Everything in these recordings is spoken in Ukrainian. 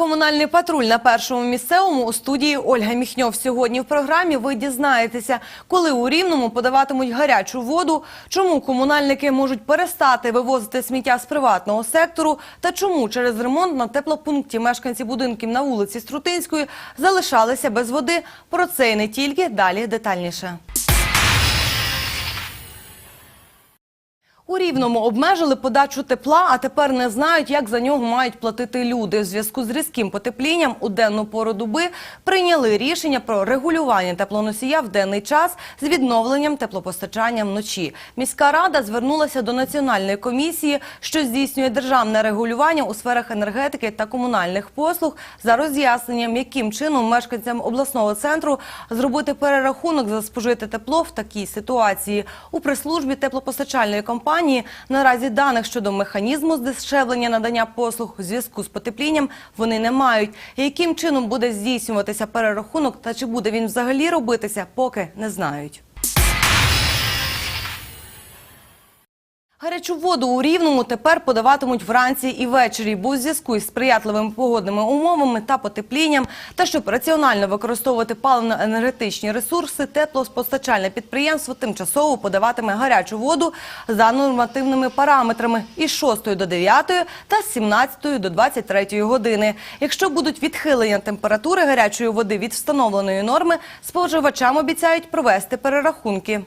комунальний патруль на першому місцевому у студії Ольга Міхньов. Сьогодні в програмі ви дізнаєтеся, коли у Рівному подаватимуть гарячу воду, чому комунальники можуть перестати вивозити сміття з приватного сектору та чому через ремонт на теплопункті мешканці будинків на вулиці Струтинської залишалися без води. Про це і не тільки далі детальніше. У Рівному обмежили подачу тепла, а тепер не знають, як за нього мають платити люди. У зв'язку з різким потеплінням у денну пору доби прийняли рішення про регулювання теплоносія в денний час з відновленням теплопостачання вночі. Міська рада звернулася до національної комісії, що здійснює державне регулювання у сферах енергетики та комунальних послуг, за роз'ясненням, яким чином мешканцям обласного центру зробити перерахунок за спожите тепло в такій ситуації. У прес-службі теплопостачальної компанії наразі даних щодо механізму здешевлення надання послуг у зв'язку з потеплінням вони не мають. Яким чином буде здійснюватися перерахунок та чи буде він взагалі робитися, поки не знають. Гарячу воду у Рівному тепер подаватимуть вранці і ввечері, бо у зв'язку із сприятливими погодними умовами та потеплінням, та щоб раціонально використовувати паливно-енергетичні ресурси, теплопостачальне підприємство тимчасово подаватиме гарячу воду за нормативними параметрами із 6 до 9 та з 17 до 23 години. Якщо будуть відхилення температури гарячої води від встановленої норми, споживачам обіцяють провести перерахунки.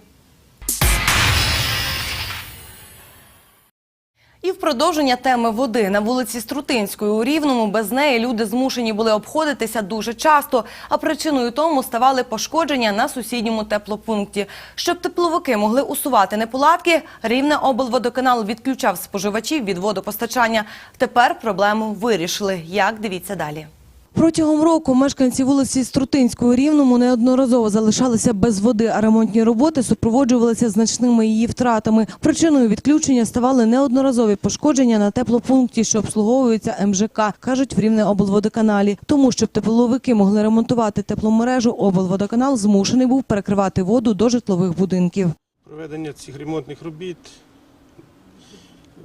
В продовження теми води на вулиці Струтинської у Рівному без неї люди змушені були обходитися дуже часто, а причиною тому ставали пошкодження на сусідньому теплопункті. Щоб тепловики могли усувати неполадки, Рівне облводоканал відключав споживачів від водопостачання. Тепер проблему вирішили. Як дивіться далі. Протягом року мешканці вулиці Струтинської Рівному неодноразово залишалися без води, а ремонтні роботи супроводжувалися значними її втратами. Причиною відключення ставали неодноразові пошкодження на теплопункті, що обслуговується МЖК, кажуть в Рівне облводоканалі. Тому, щоб тепловики могли ремонтувати тепломережу, облводоканал змушений був перекривати воду до житлових будинків. Проведення цих ремонтних робіт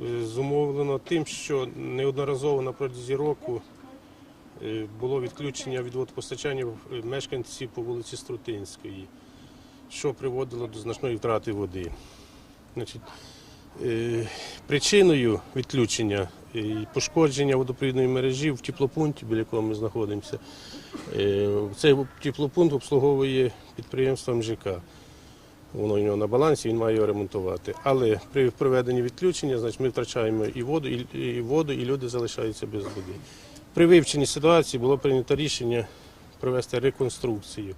е, зумовлено тим, що неодноразово на протязі року було відключення від водопостачання е, мешканців по вулиці Струтинської, що приводило до значної втрати води. Е, причиною відключення і пошкодження водопровідної мережі в теплопункті, біля якого ми знаходимося, е, цей теплопункт обслуговує підприємство МЖК. Воно у нього на балансі, він має його ремонтувати. Але при проведенні відключення, ми втрачаємо і воду, і люди залишаються без води. При вивченні ситуації було прийнято рішення провести реконструкцію.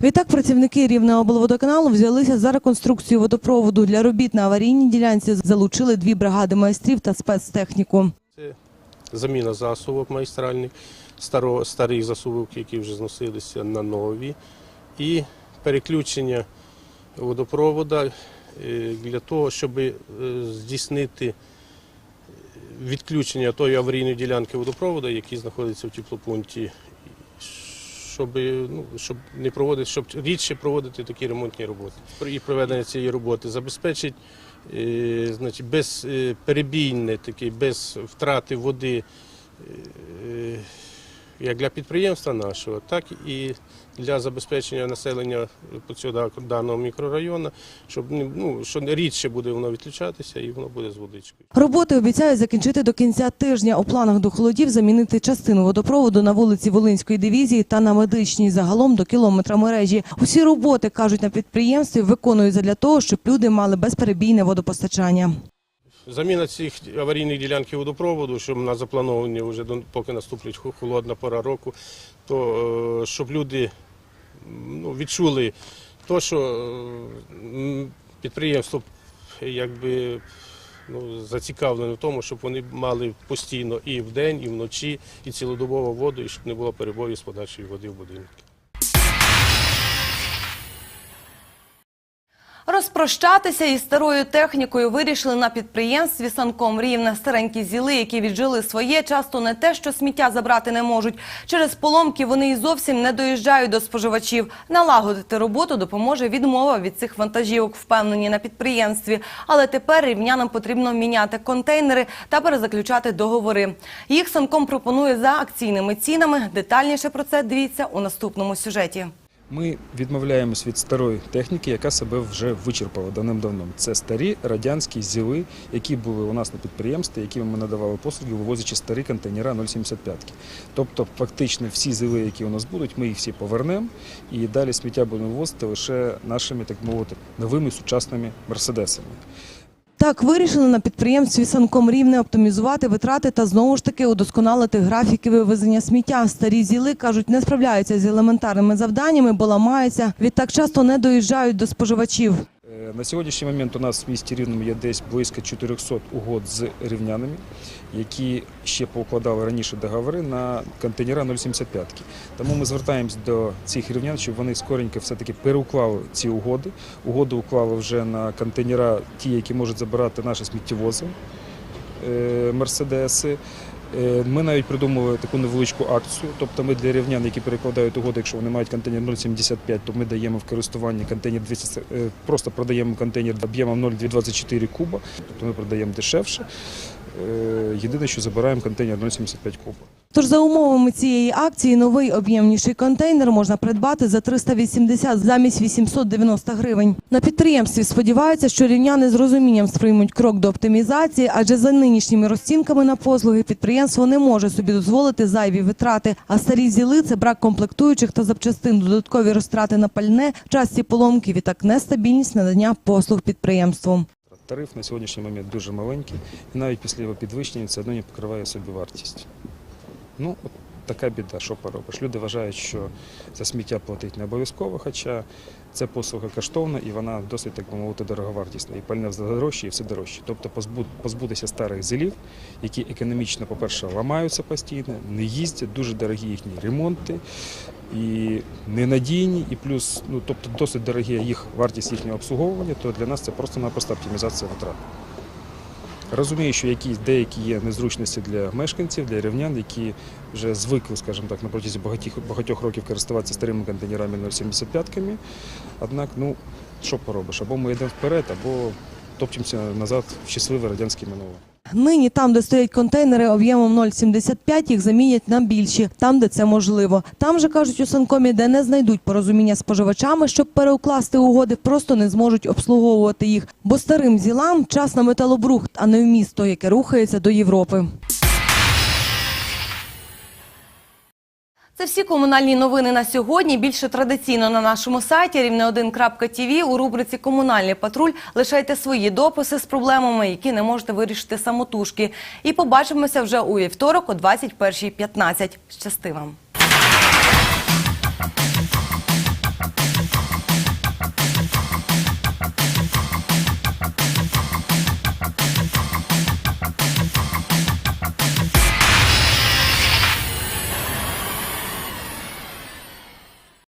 Відтак працівники Рівного облводоканалу взялися за реконструкцію водопроводу. Для робіт на аварійній ділянці залучили дві бригади майстрів та спецтехніку. Це заміна засувок майстральних, старих засувок, які вже зносилися на нові, і переключення водопровода е, для того, щоб е, здійснити відключення тої аварійної ділянки водопроводу, який знаходиться в теплопункті, щоб, ну, щоб не проводити, щоб рідше проводити такі ремонтні роботи. І проведення цієї роботи забезпечить е, значить, безперебійне, таке, без втрати води е, як для підприємства нашого, так і для забезпечення населення цього даного мікрорайону, щоб не- ну, що рідше буде воно відключатися і воно буде з водичкою. Роботи обіцяють закінчити до кінця тижня. У планах до холодів замінити частину водопроводу на вулиці Волинської дивізії та на медичній загалом до кілометра мережі. Усі роботи кажуть на підприємстві виконуються для того, щоб люди мали безперебійне водопостачання. Заміна цих аварійних ділянків водопроводу, що на заплановані вже поки наступлять холодна пора року, то е, щоб люди ну, відчули то, що е, підприємство якби ну, зацікавлене в тому, щоб вони мали постійно і вдень, і вночі, і цілодобово воду, і щоб не було перебоїв з подачею води в будинки. Розпрощатися із старою технікою вирішили на підприємстві Санком Рівне. Старенькі зіли, які віджили своє, часто не те, що сміття забрати не можуть. Через поломки вони і зовсім не доїжджають до споживачів. Налагодити роботу допоможе відмова від цих вантажівок, впевнені на підприємстві. Але тепер рівнянам потрібно міняти контейнери та перезаключати договори. Їх Санком пропонує за акційними цінами. Детальніше про це дивіться у наступному сюжеті. Ми відмовляємось від старої техніки, яка себе вже вичерпала давним-давно. Це старі радянські зіли, які були у нас на підприємстві, якими ми надавали послуги, вивозячи старі контейнера 0,75. Тобто, фактично, всі зіли, які у нас будуть, ми їх всі повернемо і далі сміття будемо вивозити лише нашими, так мовити, новими сучасними мерседесами. Так, вирішили на підприємстві Санком Рівне оптимізувати витрати та знову ж таки удосконалити графіки вивезення сміття. Старі зіли, кажуть, не справляються з елементарними завданнями, бо ламаються, відтак часто не доїжджають до споживачів. На сьогоднішній момент у нас в місті Рівному є десь близько 400 угод з рівнянами, які ще покладали раніше договори на контейнера 0,75. Тому ми звертаємось до цих рівнян, щоб вони скоренько все-таки переуклали ці угоди. Угоди уклали вже на контейнера, ті, які можуть забирати наші сміттєвози, е, мерседеси. Е, Ми навіть придумали таку невеличку акцію. Тобто ми для рівнян, які перекладають угоди, якщо вони мають контейнер 0,75, то ми даємо в користування контейнер 200, е, просто продаємо контейнер об'ємом 0,224 куба, тобто ми продаємо дешевше. Е, Єдине, що забираємо контейнер 0,75 куба. Тож за умовами цієї акції новий об'ємніший контейнер можна придбати за 380 замість 890 гривень. На підприємстві сподіваються, що рівняни з розумінням сприймуть крок до оптимізації, адже за нинішніми розцінками на послуги підприємство не може собі дозволити зайві витрати. А старі зіли це брак комплектуючих та запчастин, додаткові розтрати на пальне, часті поломки, відтак нестабільність надання послуг підприємству. Тариф на сьогоднішній момент дуже маленький, і навіть після його підвищення це одно не покриває собі вартість. Ну, от така біда, що поробиш. Люди вважають, що за сміття платить не обов'язково, хоча це послуга коштовна і вона досить, так би мовити, дороговартісна. І пальне дорожче, і все дорожче. Тобто позбу- позбутися старих зілів, які економічно, по-перше, ламаються постійно, не їздять, дуже дорогі їхні ремонти і ненадійні, і плюс, ну тобто досить дорогі їх вартість їхнього обслуговування, то для нас це просто-напросто оптимізація витрат. Розумію, що якісь деякі є незручності для мешканців, для рівнян, які вже звикли, скажімо так, на протязі багатьох, багатьох років користуватися старими контейнерами 0,75-ками. Однак, ну, що поробиш? Або ми йдемо вперед, або топчемося назад в щасливе радянське минуле. Нині там, де стоять контейнери об'ємом 0,75, їх замінять на більші, там, де це можливо. Там же кажуть у Санкомі, де не знайдуть порозуміння з споживачами, щоб переукласти угоди, просто не зможуть обслуговувати їх. Бо старим зілам час на металобрухт, а не в місто, яке рухається до Європи. Це всі комунальні новини на сьогодні. Більше традиційно на нашому сайті рівне1.тв у рубриці Комунальний патруль лишайте свої дописи з проблемами, які не можете вирішити самотужки. І побачимося вже у вівторок о 21.15. Щасти вам!